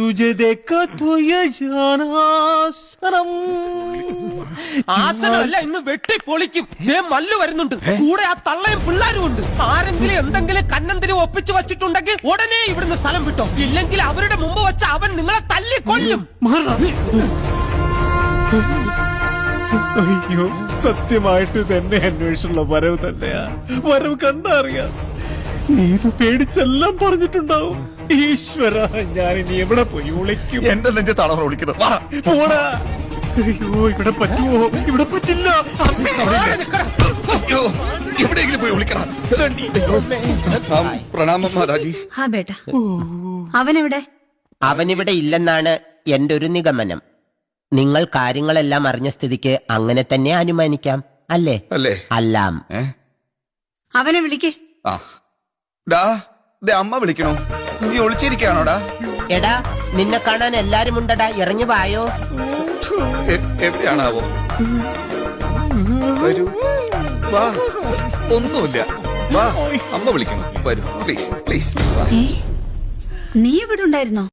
तुझे देखा तो ये जाना सनम ആസനമല്ല ഇന്ന് വെട്ടി പൊളിക്കും ദേ മല്ലു വരുന്നുണ്ട് കൂടെ ആ തള്ളയും പിള്ളാരും ഉണ്ട് ആരെങ്കിലും എന്തെങ്കിലും കന്നന്തിരി ഒപ്പിച്ചു വച്ചിട്ടുണ്ടെങ്കിൽ ഉടനെ ഇവിടുന്ന് സ്ഥലം വിട്ടോ ഇല്ലെങ്കിൽ അവരുടെ മുമ്പ് വെച്ച് അവൻ നിങ്ങളെ തല്ലി കൊല്ലും മാറാ. അയ്യോ സത്യമായിട്ട് തന്നെ അന്വേഷിച്ചുള്ള വരവ് തന്നെയാ വരവ് കണ്ടറിയാം നീ ഇത് പേടിച്ചെല്ലാം പറഞ്ഞിട്ടുണ്ടാവും. ഈശ്വര ഞാൻ ഇനി എവിടെ പോയി? വിളിക്കും. എന്റെ നെഞ്ച് തളർന്ന് വിളിക്കുന്നു. വാ. പോടാ. അയ്യോ ഇവിടെ പറ്റുമോ ഇവിടെ പറ്റില്ല. മാറി അയ്യോ എവിടെയെങ്കിലും പോയി വിളിക്കണം. ആം, പ്രണാമം മാതാജി. ഹാ ബേട്ട. അവനെവിടെ? അവനിവിടെ ഇല്ലെന്നാണ് എന്റെ ഒരു നിഗമനം. നിങ്ങൾ കാര്യങ്ങളെല്ലാം അറിഞ്ഞ സ്ഥിതിക്ക് അങ്ങനെ തന്നെ അനുമാനിക്കാം. അല്ലേ? അല്ലേ? അല്ലാം. അവനെ വിളിക്കേ. ആ. ഡാ ദേ അമ്മ വിളിക്കണോ. നീ ഒളിച്ചിരിക്കാണോടാ എടാ നിന്നെ കാണാൻ എല്ലാരും ഉണ്ടടാ ഇറങ്ങി വായോ. എവിടെയാണാവോ? വരൂ. വാ ഒന്നുമില്ല. വാ അമ്മ വിളിക്കണം. വരൂ പ്ലീസ് പ്ലീസ് നീ ഇവിടെ ഉണ്ടായിരുന്നോ?